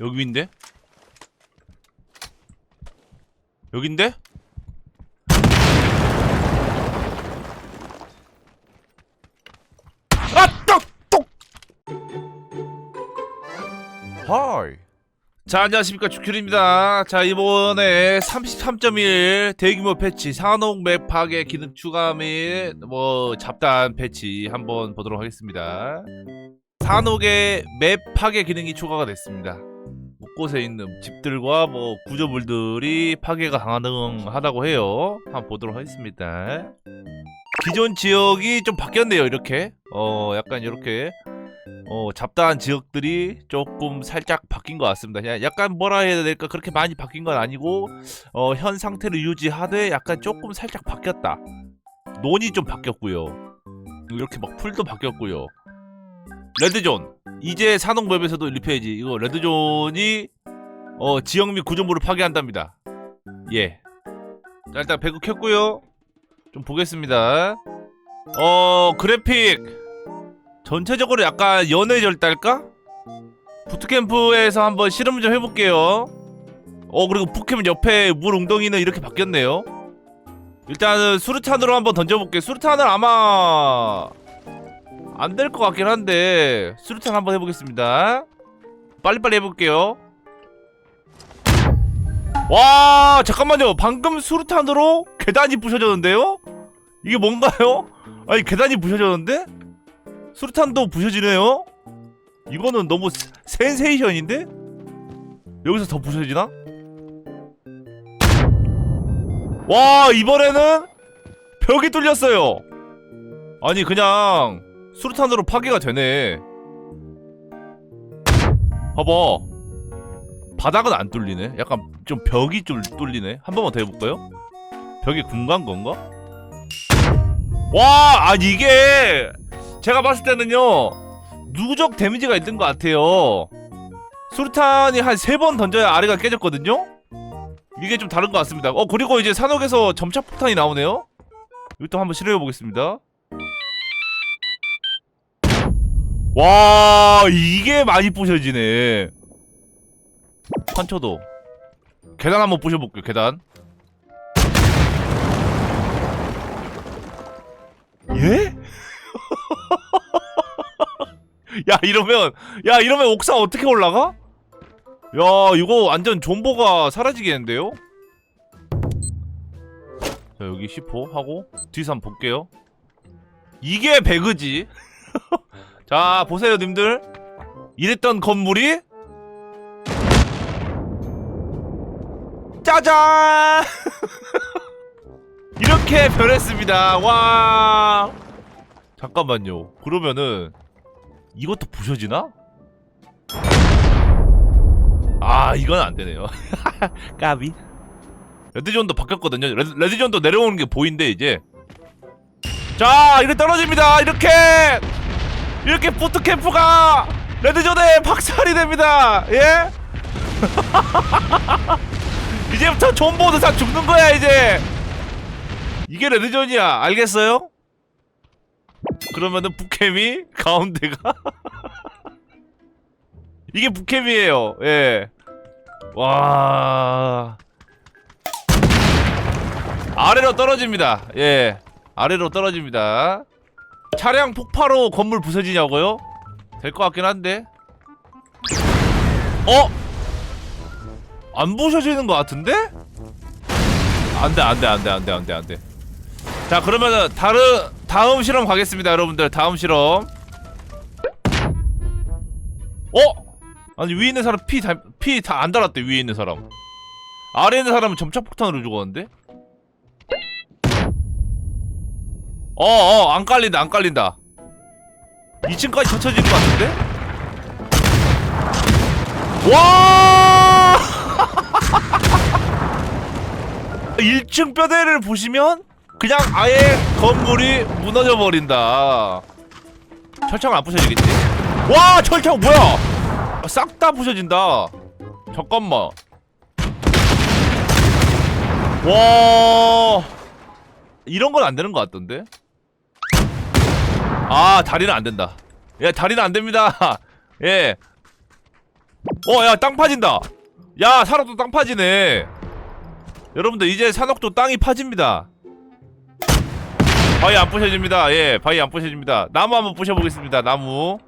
여기 위인데? 여긴데? 아! 똑! 똑! 하이 자 안녕하십니까 주큐입니다 자 이번에 33.1 대규모 패치 산옥 맵 파괴 기능 추가 및 뭐 잡다한 패치 한번 보도록 하겠습니다 산옥의 맵 파괴 기능이 추가가 됐습니다 곳곳에 있는 집들과 뭐 구조물들이 파괴가 가능하다고 해요 한번 보도록 하겠습니다 기존 지역이 좀 바뀌었네요 이렇게 어 약간 이렇게 어, 잡다한 지역들이 조금 살짝 바뀐 것 같습니다. 약간 뭐라 해야 될까 그렇게 많이 바뀐 건 아니고 어, 현 상태를 유지하되 약간 조금 살짝 바뀌었다. 논이 좀 바뀌었고요. 이렇게 막 풀도 바뀌었고요. 레드존 이제 산옥 맵에서도 1페이지 이거 레드존이 어, 지역 및 구조물을 파괴한답니다. 예. 자, 일단 배구 켰고요. 좀 보겠습니다. 어 그래픽 전체적으로 약간 연애 절달까? 부트캠프에서 한번 실험 좀 해볼게요. 어 그리고 부캠 옆에 물 웅덩이는 이렇게 바뀌었네요. 일단은 수류탄으로 한번 던져볼게요. 수류탄은 아마 안 될 것 같긴 한데 수류탄 한번 해보겠습니다. 빨리빨리 해볼게요. 와 잠깐만요. 방금 수류탄으로 계단이 부셔졌는데요? 이게 뭔가요? 아니 계단이 부셔졌는데? 수류탄도 부셔지네요? 이거는 너무 세- 센세이션인데? 여기서 더 부셔지나? 와 이번에는 벽이 뚫렸어요 아니 그냥 수류탄으로 파괴가 되네. 봐봐. 바닥은 안 뚫리네. 약간 좀 벽이 좀 뚫리네. 한 번만 더 해볼까요? 벽이 궁간 건가? 와 아니 이게 제가 봤을 때는요 누적 데미지가 있는 것 같아요. 수류탄이 한 세 번 던져야 아래가 깨졌거든요? 이게 좀 다른 것 같습니다. 어 그리고 이제 산옥에서 점착 폭탄이 나오네요. 이것도 한번 실험해 보겠습니다 와 이게 많이 부셔지네 판초도 계단 한번 부셔볼게요 계단 예? 야 이러면 야 이러면 옥상 어떻게 올라가? 야 이거 완전 존버가 사라지겠는데요? 자 여기 10호 하고 뒤에서 한번 볼게요 이게 배그지 자 보세요 님들 이랬던 건물이 짜잔 이렇게 변했습니다 와 잠깐만요 그러면은 이것도 부셔지나? 아 이건 안 되네요. 까비. 레드존도 바뀌었거든요. 레드, 레드존도 내려오는 게 보인대 이제. 자 이렇게 떨어집니다. 이렇게 이렇게 부트캠프가 레드존에 박살이 됩니다. 예? 이제부터 존보드 다 죽는 거야 이제. 이게 레드존이야. 알겠어요? 그러면은 북캠이 가운데가 이게 북캠이에요. 예. 와. 아래로 떨어집니다. 예. 아래로 떨어집니다. 차량 폭파로 건물 부서지냐고요? 될 것 같긴 한데. 어? 안 부서지는 것 같은데? 안 돼, 안 돼, 안 돼, 안 돼, 안 돼, 안 돼. 자, 그러면은 다른 다음 실험 가겠습니다, 여러분들. 다음 실험. 어? 아니 위에 있는 사람 피다안 달았대 위에 있는 사람. 아래 있는 사람은 점착폭탄으로 죽었는데? 어어 안 깔린다 안 깔린다. 2층까지 젖혀진 것 같은데? 와! 1층 뼈대를 보시면 그냥 아예 건물이 무너져 버린다. 철창 안 부셔지겠지? 와 철창 뭐야? 싹 다 부셔진다. 잠깐만. 와 이런 건 안 되는 것 같던데? 아 다리는 안 된다. 예 다리는 안 됩니다. 예 어, 야, 땅 파진다. 야, 산옥도 땅 파지네. 여러분들, 이제 산옥도 땅이 파집니다. 바위 안 부셔집니다. 예, 바위 안 부셔집니다. 나무 한번 부셔보겠습니다. 나무.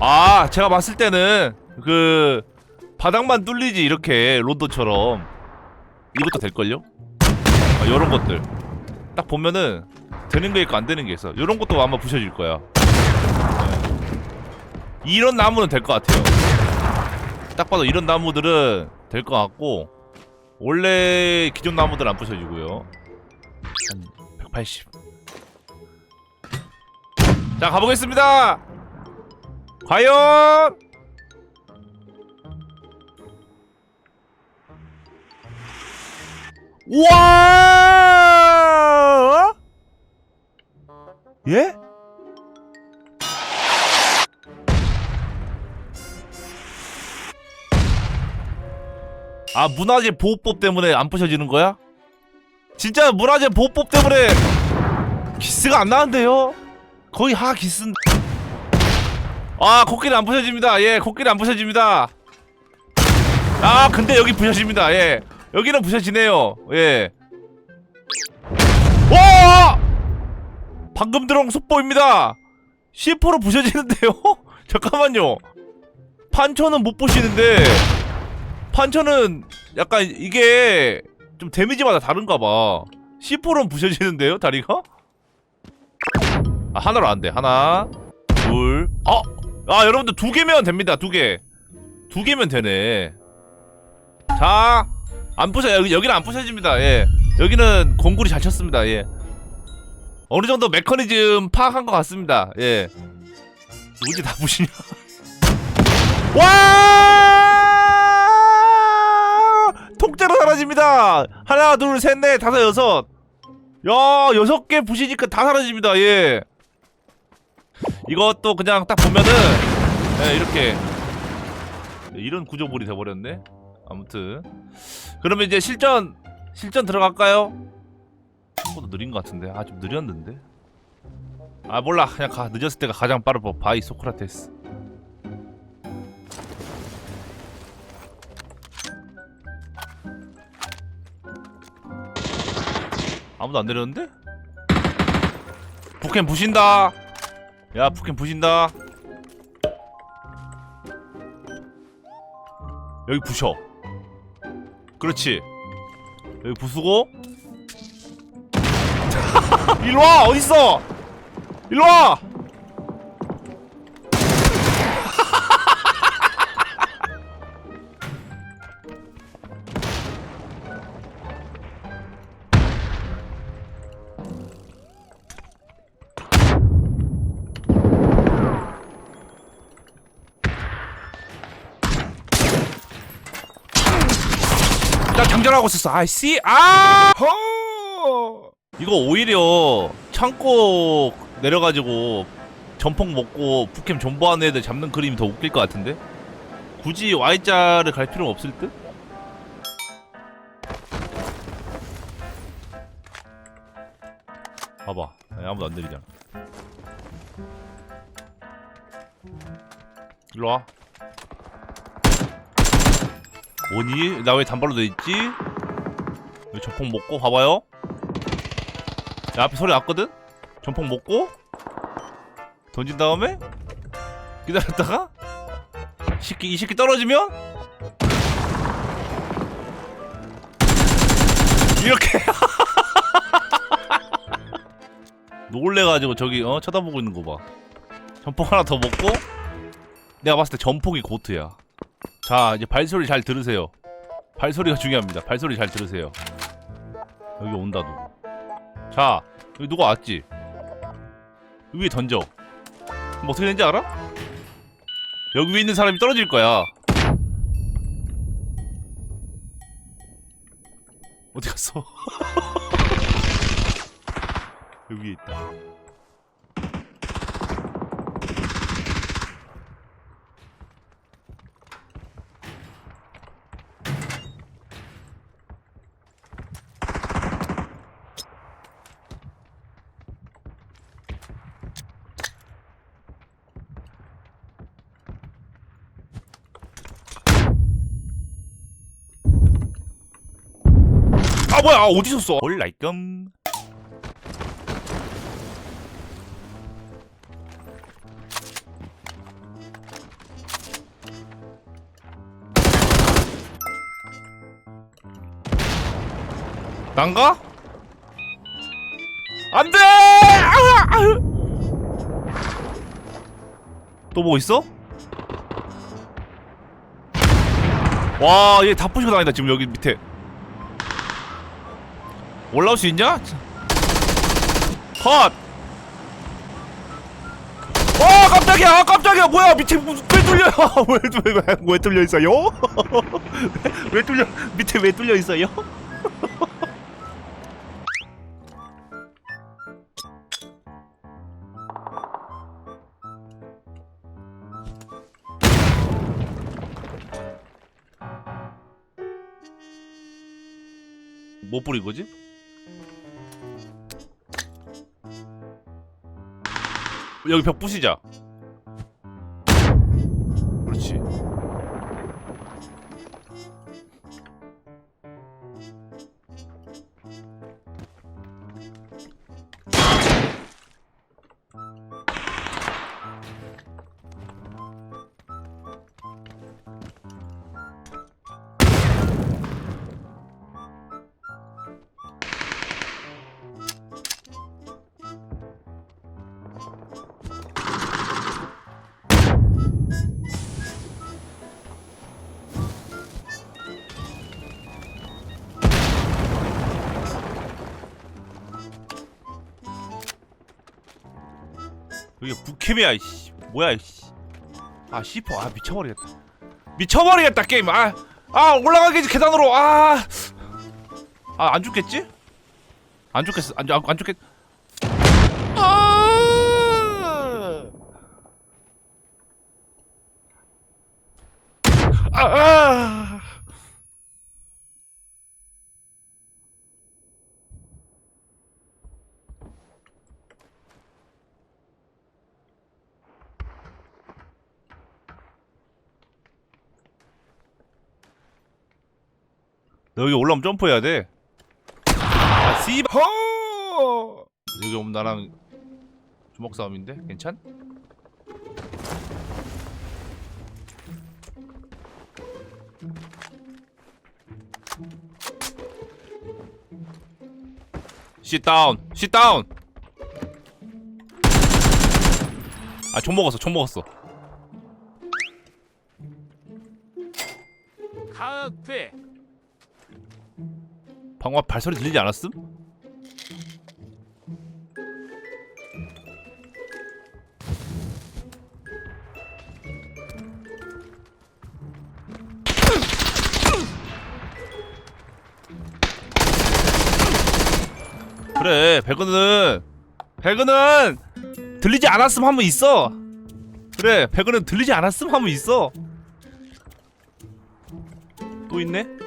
아, 제가 봤을 때는 그 바닥만 뚫리지 이렇게 론도처럼 이것도 될걸요? 아, 요런 것들 딱 보면은 되는 게 있고 안 되는 게 있어. 요런 것도 아마 부셔질 거야. 네. 이런 나무는 될 것 같아요. 딱 봐도 이런 나무들은 될 것 같고 원래 기존 나무들 안 부셔지고요. 한 180. 자 가보겠습니다. 과연 와 아 문화재 보호법 때문에 안 부셔지는 거야? 진짜 문화재 보호법 때문에 기스가 안 나는데요? 거의 하 기스 아 코끼리 안 부셔집니다 예 코끼리 안 부셔집니다 아 근데 여기 부셔집니다 예 여기는 부셔지네요 예 와! 방금 들어온 속보입니다 10% 부셔지는데요? 잠깐만요 판초는 못 부시는데 판초는 약간 이게 좀 데미지마다 다른가 봐. 10%는 부셔지는데요 다리가? 아 하나로 안 돼. 하나 둘 어! 아 여러분들 두 개면 됩니다 두 개 두 개면 되네. 자 안 부셔 여기 여기는 안 부셔집니다 예. 여기는 공구리 잘 쳤습니다 예. 어느 정도 메커니즘 파악한 것 같습니다 예. 우지 다 부시냐? 와 통째로 사라집니다. 하나 둘 셋 넷 다섯 여섯. 야 여섯 개 부시니까 다 사라집니다. 예. 이것도 그냥 딱 보면은 예, 이렇게. 이런 구조물이 돼버렸네. 아무튼. 그러면 이제 실전 실전 들어갈까요? 속도 느린 것 같은데. 아 좀 느렸는데? 아 몰라. 그냥 가 늦었을 때가 가장 빠른 법. 바이 소크라테스 아무도 안 내렸는데? 북캠 부신다. 야 북캠 부신다. 여기 부셔. 그렇지. 여기 부수고. 일로 와 어딨어? 일로 와 나 장전하고 있었어. 아이씨 아! 허! 이거 오히려 창고 내려가지고 전폭 먹고 북캠 존버하는 애들 잡는 그림이 더 웃길 것 같은데? 굳이 Y자를 갈 필요는 없을 듯? 봐봐. 야, 아무도 안 내리잖아. 일로와 뭐니? 나 왜 단발로 돼있지? 여기 전폭 먹고? 봐봐요. 야 앞에 소리 났거든? 전폭 먹고? 던진 다음에? 기다렸다가? 시키, 이 새끼 떨어지면? 이렇게. 놀래가지고 저기 어 쳐다보고 있는 거봐. 전폭 하나 더 먹고? 내가 봤을 때 전폭이 고트야 자 이제 발소리 잘 들으세요. 발소리가 중요합니다. 발소리 잘 들으세요. 여기 온다 누구. 자 여기 누가 왔지? 위에 던져. 그럼 어떻게 되는지 알아? 여기 위에 있는 사람이 떨어질 거야. 어디 갔어? 여기 있다 뭐야 아, 어디서 써 얼라이끔 난가? 안돼! 또뭐 있어? 와, 얘 다 부시고 다닌다 지금 여기 밑에. 올라올 수 있냐? 컷! 와 깜짝이야 아, 깜짝이야 뭐야 밑에 왜 뚫려요 왜, 왜, 왜, 왜 뚫려 있어요? 왜 뚫려 밑에 왜 뚫려 있어요? 뭐 뿌린 거지? 여기 벽 부시자. 이게 부캐미야 이씨. 뭐야 이씨. 아 씨퍼 아 미쳐버리겠다. 미쳐버리겠다 게임. 아, 아 올라가겠지 계단으로. 아, 아안 죽겠지? 안 죽겠어. 안, 안, 안 죽겠. 아! 아, 아. 너 여기 올라오면 점프해야 돼. 아, 씨발. 허! 여기 오면 나랑 주먹 싸움인데? 괜찮? 시 다운. 시 다운. 아, 총 먹었어. 총 먹었어. 카페 방금 발소리 들리지 않았음? 그래 배그는 배그는 들리지 않았음 하면 있어. 그래 배그는 들리지 않았음 하면 있어. 또 있네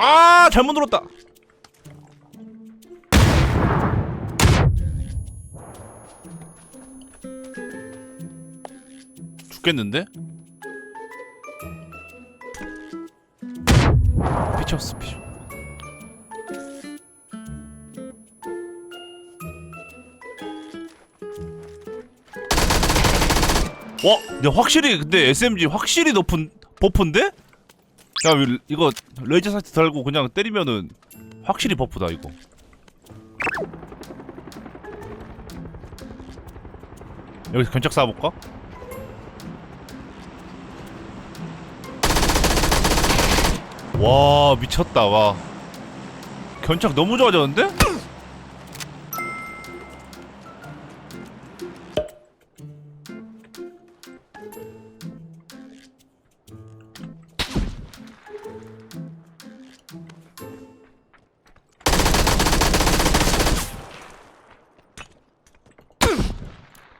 아 잘못 눌렀다. 죽겠는데? 피쳤어 피쳐. 와, 근데 확실히 근데 SMG 확실히 높은 버프인데? 야 이- 이거 레이저 사이트 달고 그냥 때리면은 확실히 버프다 이거 여기서 견적 쏴볼까? 와 미쳤다 와 견착 너무 좋아졌는데?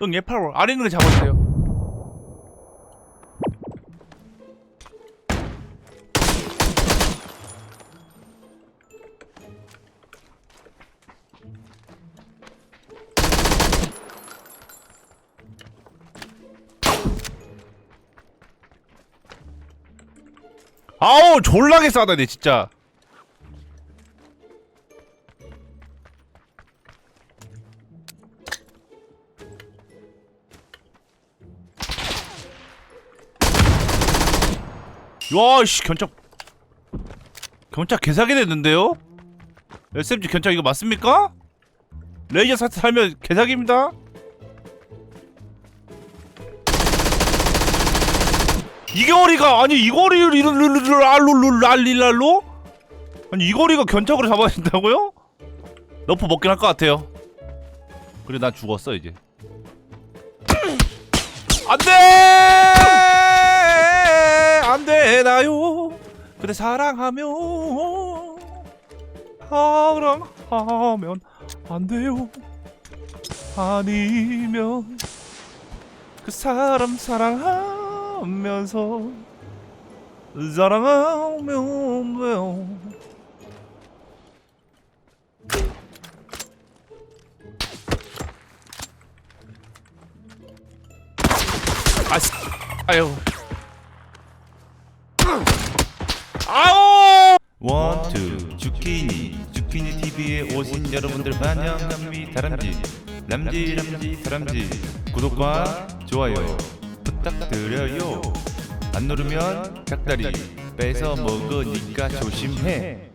응, 얘 파워. 아래 있는 거 잡았어요. 아우 졸라게 싸다네 진짜 와씨 견착 견착 개사기 됐는데요? SMG 견착 이거 맞습니까? 레이저 사트 살면 개사기입니다 이 거리가 아니 이 거리를 이룰랄룰랄룰랄릴랄로 아니 이 거리가 견착으로 잡아야 된다고요? 너프 먹긴 할 것 같아요. 그래 난 죽었어 이제. 안돼 안돼 나요. 그대 사랑하면 사랑하면 안 돼요. 아니면 그 사람 사랑하면서 사랑하면 돼요. 아, 씨. 아유. 여러분들 환영합니다 다람쥐. 람쥐 람쥐 다람쥐. 구독과 좋아요 부탁드려요. 안 누르면 닭다리. 뺏어 먹으니까 조심해